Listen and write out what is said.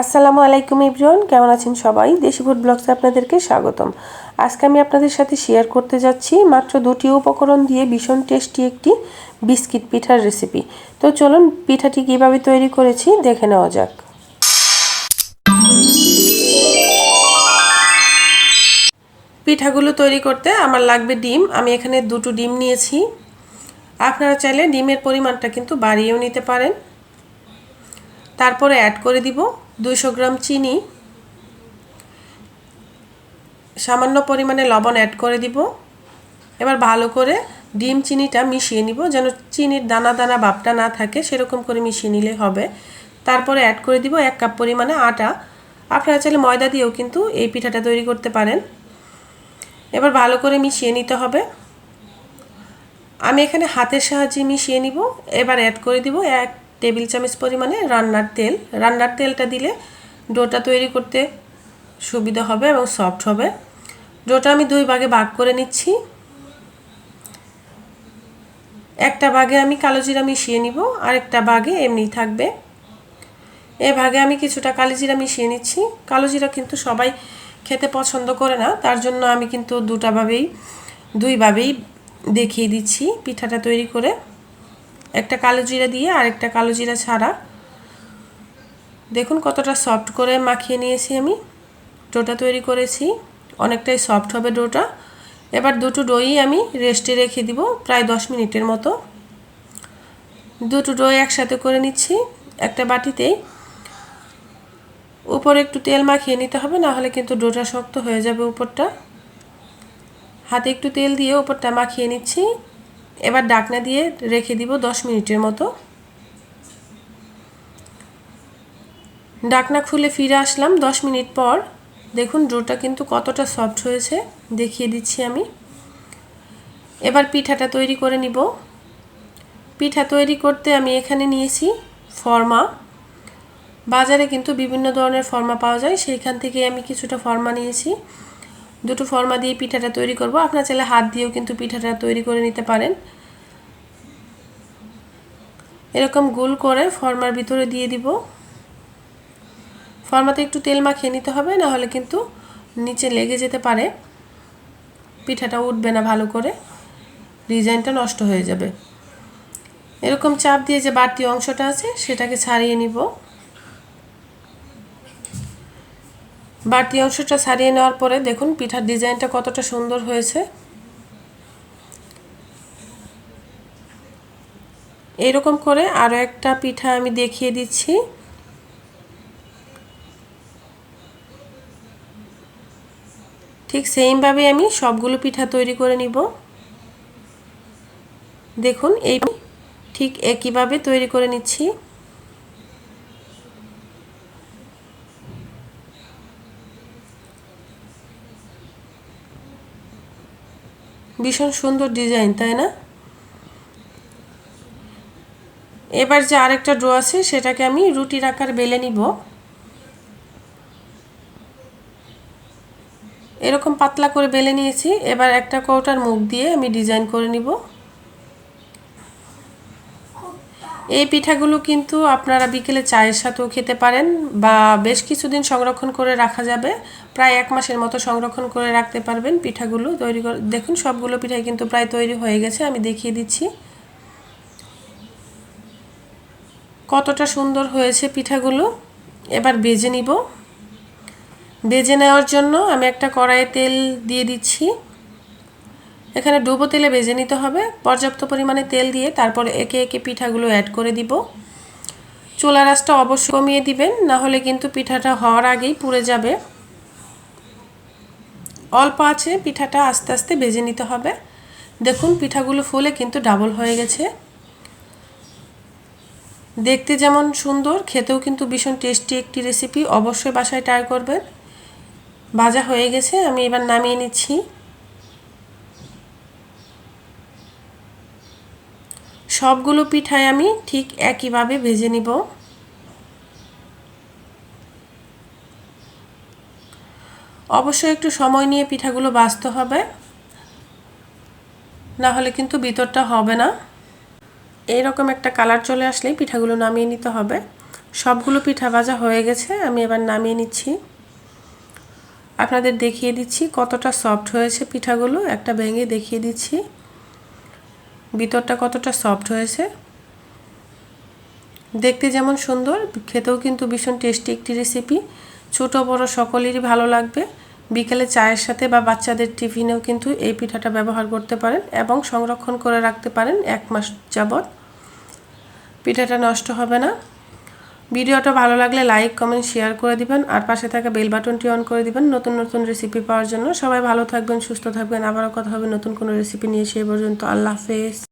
আসসালামু আলাইকুম ইব্রান কেমন আছেন সবাই? দেশি ফুড ব্লগসে আপনাদেরকে স্বাগতম। আজকে আমি আপনাদের সাথে শেয়ার করতে যাচ্ছি মাত্র দুটি উপকরণ দিয়ে ভীষণ টেস্টি একটি বিস্কিট পিঠার রেসিপি তো চলুন, পিঠাটি কীভাবে তৈরি করেছি দেখে নেওয়া যাক। পিঠাগুলো তৈরি করতে আমার লাগবে ডিম। আমি এখানে দুটো ডিম নিয়েছি। আপনারা চাইলে ডিমের পরিমাণটা কিন্তু বাড়িয়েও নিতে পারেন। তারপরে অ্যাড করে দিব। দুইশো গ্রাম চিনি। সামান্য পরিমাণে লবণ অ্যাড করে দিব। এবার ভালো করে ডিম চিনিটা মিশিয়ে নিব, যেন চিনির দানা দানা ভাবটা না থাকে, সেরকম করে মিশিয়ে নিলে হবে। তারপরে অ্যাড করে দিব এক কাপ পরিমাণে আটা। আপনারা চাইলে ময়দা দিয়েও কিন্তু এই পিঠাটা তৈরি করতে পারেন। এবার ভালো করে মিশিয়ে নিতে হবে। আমি এখানে হাতের সাহায্যে মিশিয়ে নিব। এবার অ্যাড করে দিব এক টেবিল চামচ পরিমাণে রান্নার তেল। রান্নার তেলটা দিলে ডোটা তৈরি করতে সুবিধা হবে এবং সফট হবে। ডোটা আমি দুই ভাগে ভাগ করে নিচ্ছি। একটা ভাগে আমি কালো জিরা মিশিয়ে নিব আর একটা ভাগে এমনি থাকবে। এ ভাগে আমি কিছুটা কালো জিরা মিশিয়ে নিচ্ছি। কালো জিরা কিন্তু সবাই খেতে পছন্দ করে না, তার জন্য আমি কিন্তু দুটাভাবেই দুইভাবেই দেখিয়ে দিচ্ছি পিঠাটা তৈরি করে। একটা কালো জিরা দিয়ে আর একটা কালো জিরা ছাড়া। দেখুন কতটা সফট করে মাখিয়ে নিয়েছি আমি। ডোটা তৈরি করেছি, অনেকটাই সফট হবে ডোটা। এবার দুটো দই আমি রেস্টে রেখে দিব প্রায় দশ মিনিটের মতো। দুটো দই একসাথে করে নিচ্ছি একটা বাটিতেই। উপরে একটু তেল মাখিয়ে নিতে হবে, না হলে কিন্তু ডোটা শক্ত হয়ে যাবে উপরটা। হাতে একটু তেল দিয়ে উপরটা মাখিয়ে নিচ্ছি। এবার ডাকনা দিয়ে রেখে দিব দশ মিনিটের মতো। ডাকনা খুলে ফিরে আসলাম দশ মিনিট পর। দেখুন ডোটা কিন্তু কতটা সফট হয়েছে, দেখিয়ে দিচ্ছি আমি। এবার পিঠাটা তৈরি করে নিব। পিঠা তৈরি করতে আমি এখানে নিয়েছি ফর্মা। বাজারে কিন্তু বিভিন্ন ধরনের ফর্মা পাওয়া যায়, সেইখান থেকে আমি কিছুটা ফর্মা নিয়েছি। দুটো ফর্মা দিয়ে পিঠাটা তৈরি করব। আপনার চাইলে হাত দিয়েও কিন্তু পিঠাটা তৈরি করে নিতে পারেন। এরকম গোল করে ফর্মার ভিতরে দিয়ে দিব। ফর্মাতে একটু তেল মাখিয়ে নিতে হবে না হলে কিন্তু নিচে লেগে যেতে পারে। পিঠাটা উঠবে না ভালো করে। ডিজাইনটা নষ্ট হয়ে যাবে। এরকম চাপ দিয়ে যে বাড়তি অংশটা আছে, সেটাকে ছাড়িয়ে নিব। বাড়তি অংশটা ছাড়িয়ে নেওয়ার পরে দেখুন পিঠার ডিজাইনটা কতটা সুন্দর হয়েছে। এরকম করে আরও একটা পিঠা আমি দেখিয়ে দিচ্ছি। ঠিক সেমভাবে আমি সবগুলো পিঠা তৈরি করে নিব। দেখুন এই ঠিক একইভাবে তৈরি করে নিচ্ছি। ভীষণ সুন্দর ডিজাইন, তাই না? এবার যে আরেকটা ড্র আছে, সেটাকে আমি রুটির আকার বেলে নিব। এরকম পাতলা করে বেলে নিয়েছি। এবার একটা কৌটার মুখ দিয়ে আমি ডিজাইন করে নিব। এই পিঠাগুলো কিন্তু আপনারা বিকেলে চায়ের সাথেও খেতে পারেন বা বেশ কিছুদিন সংরক্ষণ করে রাখা যাবে। প্রায় এক মাসের মতো সংরক্ষণ করে রাখতে পারবেন পিঠাগুলো। তৈরি করে দেখুন, সবগুলো পিঠাই কিন্তু প্রায় তৈরি হয়ে গেছে, আমি দেখিয়ে দিচ্ছি। কতটা সুন্দর হয়েছে পিঠাগুলো। এবার বেজে নিব। বেজে নেওয়ার জন্য আমি একটা কড়াইয়ে তেল দিয়ে দিচ্ছি। এখানে ডুবো তেলে ভেজে নিতে হবে। পর্যাপ্ত পরিমাণে তেল দিয়ে তারপর একে একে পিঠাগুলো অ্যাড করে দিব। চুলা রাসটা অবশ্যই কমিয়ে দিবেন না হলে কিন্তু পিঠাটা হওয়ার আগেই পুড়ে যাবে। অল্প আছে, পিঠাটা আস্তে আস্তে ভেজে নিতে হবে। দেখুন, পিঠাগুলো ফুলে কিন্তু ডাবল হয়ে গেছে। দেখতে যেমন সুন্দর, খেতেও কিন্তু ভীষণ টেস্টি একটি রেসিপি অবশ্যই বাসায় ট্রাই করবেন। ভাজা হয়ে গেছে, আমি এবার নামিয়ে নিচ্ছি। সবগুলো পিঠায় আমি ঠিক একইভাবে ভেজে নিব। অবশ্যই একটু সময় নিয়ে পিঠাগুলো বাঁচতে হবে, না হলে কিন্তু ভিতরটা হবে না। এইরকম একটা কালার চলে আসলেই পিঠাগুলো নামিয়ে নিতে হবে। সবগুলো পিঠা ভাজা হয়ে গেছে, আমি এবার নামিয়ে নিচ্ছি। আপনাদের দেখিয়ে দিচ্ছি কতটা সফট হয়েছে পিঠাগুলো, একটা ভেঙে দেখিয়ে দিচ্ছি। ভিতরটা কতটা সফট হয়েছে? দেখতে যেমন সুন্দর, খেতেও কিন্তু ভীষণ টেস্টি একটি রেসিপি ছোট, বড় সকলেরই ভালো লাগবে। বিকেলে চায়ের সাথে বা বাচ্চাদের টিফিনেও কিন্তু এই পিঠাটা ব্যবহার করতে পারেন এবং সংরক্ষণ করে রাখতে পারেন এক মাস যাবৎ। পিঠাটা নষ্ট হবে না। ভিডিওটা ভালো লাগলে লাইক, কমেন্ট, শেয়ার করে দিবেন। আর পাশে থাকা বেল বাটনটি অন করে দিবেন। নতুন নতুন রেসিপি পাওয়ার জন্য। সবাই ভালো থাকবেন, সুস্থ থাকবেন। আবারও কথা হবে নতুন কোনো রেসিপি নিয়ে। সেই পর্যন্ত আল্লাহ হাফেজ।